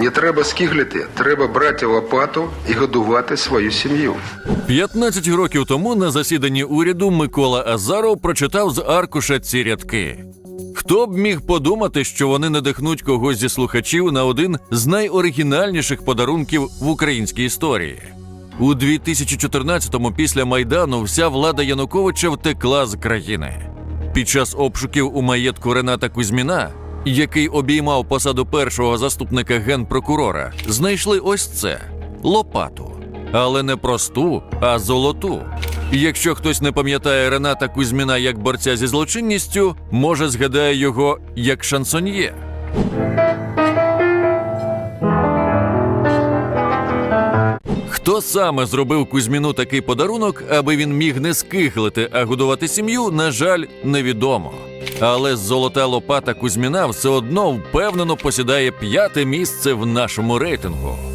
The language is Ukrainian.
Не треба скиглити, треба брати лопату і годувати свою сім'ю. 15 років тому на засіданні уряду Микола Азаров прочитав з аркуша ці рядки. Хто б міг подумати, що вони надихнуть когось зі слухачів на один з найоригінальніших подарунків в українській історії. У 2014-му після майдану вся влада Януковича втекла з країни. Під час обшуків у маєтку Рената Кузьміна, який обіймав посаду першого заступника генпрокурора, знайшли ось це лопату. Але не просту, а золоту. Якщо хтось не пам'ятає Рената Кузьміна як борця зі злочинністю, може згадає його як шансоньє. Хто саме зробив Кузьміну такий подарунок, аби він міг не скиглити, а годувати сім'ю, на жаль, невідомо. Але золота лопата Кузьміна все одно впевнено посідає п'яте місце в нашому рейтингу.